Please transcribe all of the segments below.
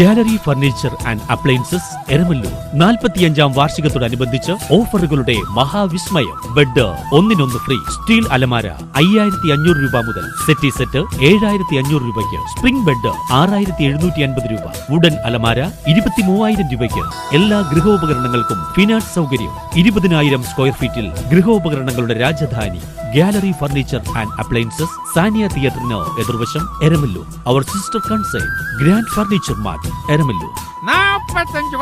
Gallery furniture and appliances Eramalloor. നാൽപ്പത്തിയഞ്ചാം വാർഷികത്തോടനുബന്ധിച്ച് ഓഫറുകളുടെ മഹാവിസ്മയം. ബെഡ് ഒന്നിനൊന്ന് ഫ്രീ. സ്റ്റീൽ അലമാര അയ്യായിരത്തി അഞ്ഞൂറ് രൂപ മുതൽ സെറ്റി സെറ്റ് ഏഴായിരത്തി അഞ്ഞൂറ് രൂപയ്ക്ക്. സ്പ്രിംഗ് ബെഡ് ആറായിരത്തി എഴുന്നൂറ്റി അൻപത് രൂപ. വുഡൻ അലമാര ഇരുപത്തി മൂവായിരം രൂപയ്ക്ക്. എല്ലാ ഗൃഹോപകരണങ്ങൾക്കും ഫിനാൻസ് സൗകര്യം. ഇരുപതിനായിരം സ്ക്വയർ ഫീറ്റിൽ ഗൃഹോപകരണങ്ങളുടെ Rajdhani. Gallery furniture and appliances Saniya തിയേറ്ററിന് എതിർവശം Eramalloor. Our sister concern grand furniture mart Eramalloor.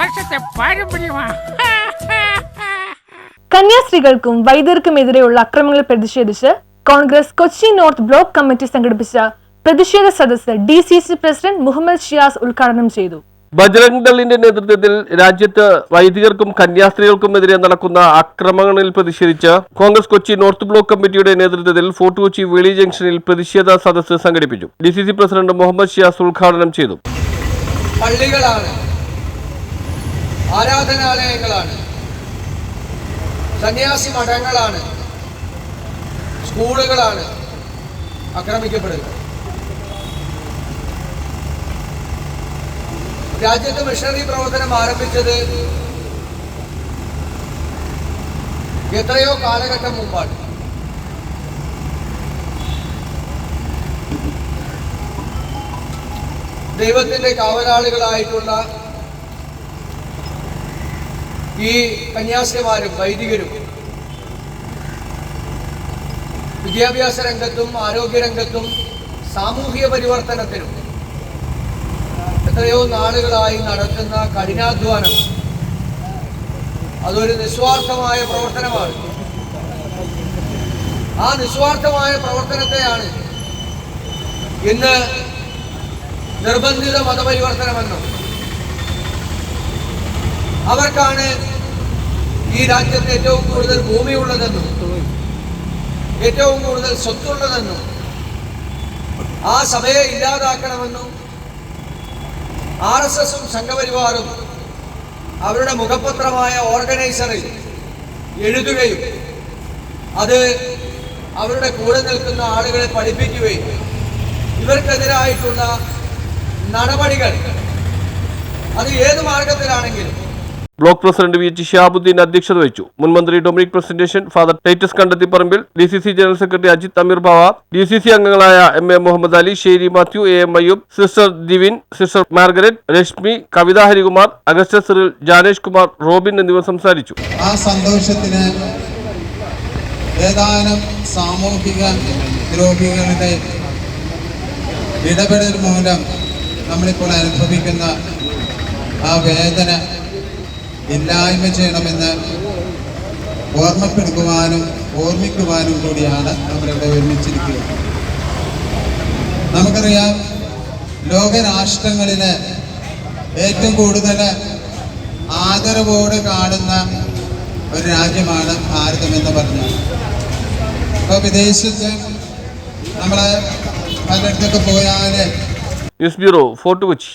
വർഷത്തെ പാരമ്പര്യമാ കന്യാസ്ത്രീകൾക്കും വൈദ്യർക്കുമെതിരെയുള്ള അക്രമങ്ങൾ പ്രതിഷേധിച്ച് Congress Kochi north block committee സംഘടിപ്പിച്ച പ്രതിഷേധ സദസ്സ് D C C president Muhammad Shiyas ഉദ്ഘാടനം ചെയ്തു. ബജറംഗ് ദളിന്റെ നേതൃത്വത്തിൽ രാജ്യത്ത് വൈദികർക്കും കന്യാസ്ത്രീകൾക്കുമെതിരെ നടക്കുന്ന ആക്രമണങ്ങളിൽ പ്രതിഷേധിച്ച് കോൺഗ്രസ് കൊച്ചി നോർത്ത് ബ്ലോക്ക് കമ്മിറ്റിയുടെ നേതൃത്വത്തിൽ ഫോർട്ട് കൊച്ചി വേളി ജംഗ്ഷനിൽ പ്രതിഷേധ സദസ്സ് സംഘടിപ്പിച്ചു. D C C president Muhammad Shiyas ഉദ്ഘാടനം ചെയ്തു. പള്ളികളാണ് ആരാധനാലയങ്ങളാണ് സന്യാസി മഠങ്ങളാണ് സ്കൂളുകളാണ് ആക്രമിക്കപ്പെടുക രാജ്യത്ത് മിഷണറി പ്രവർത്തനം ആരംഭിച്ചത് എത്രയോ കാലഘട്ടം മുമ്പാണ്. ദൈവത്തിന്റെ കാവലാളികളായിട്ടുള്ള ഈ കന്യാസിമാരും വൈദികരും വിദ്യാഭ്യാസ രംഗത്തും ആരോഗ്യ രംഗത്തും സാമൂഹിക പരിവർത്തനത്തിനും എത്രയോ നാളുകളായി നടത്തുന്ന കഠിനാധ്വാനം. അതൊരു നിസ്വാർത്ഥമായ പ്രവർത്തനമാണ്. ആ നിസ്വാർത്ഥമായ പ്രവർത്തനത്തെയാണ് ഇന്ന് നിർബന്ധിത മതപരിവർത്തനമെന്നും അവർക്കാണ് ഈ രാജ്യത്ത് ഏറ്റവും കൂടുതൽ ഭൂമിയുള്ളതെന്നും ഏറ്റവും കൂടുതൽ സ്വത്തുള്ളതെന്നും ആ സഭയെ ഇല്ലാതാക്കണമെന്നും ആർ എസ് എസും സംഘപരിവാറും അവരുടെ മുഖപത്രമായ ഓർഗനൈസറിൽ എഴുതുകയും അത് അവരുടെ കൂടെ നിൽക്കുന്ന ആളുകളെ പഠിപ്പിക്കുകയും ഇവർക്കെതിരായിട്ടുള്ള നടപടികൾ അത് ഏത് മാർഗത്തിലാണെങ്കിലും block president V H Shihabuddin അധ്യക്ഷത വഹിച്ചു. മുൻമന്ത്രി Dominic Presentation father Titus Kandathiparambil D C C general secretary Ajith Ameer Bava D C C അംഗങ്ങളായ M A Muhammad Ali Sheri Mathew A M Ayyub sister Divin sister Margaret Reshmi Kavitha Harikumar Augusta Cyril Janesh Kumar Robin എന്നിവർ സംസാരിച്ചു. ആ സന്തോഷത്തിന് ഏതാനും സാമൂഹിക ദ്രോഹികളുടെ ഇടപെടൽ മൂലം നമ്മളിപ്പോൾ അനുഭവിക്കുന്ന ആ വേദന ഇല്ലായ്മ ചെയ്യണമെന്ന് ഓർമ്മപ്പെടുത്തുവാനും ഓർമ്മിക്കുവാനും കൂടിയാണ് നമ്മളിവിടെ ഒരുമിച്ചിരിക്കുന്നത്. നമുക്കറിയാം ലോകരാഷ്ട്രങ്ങളിൽ ഏറ്റവും കൂടുതൽ ആദരവോടെ കാണുന്ന ഒരു രാജ്യമാണ് ഭാരതമെന്ന് പറഞ്ഞത് ഇപ്പോൾ വിദേശത്ത് നമ്മൾ പലയിടത്തൊക്കെ പോയാൽ ന്യൂസ് ബ്യൂറോ ഫോർട്ട് കൊച്ചി.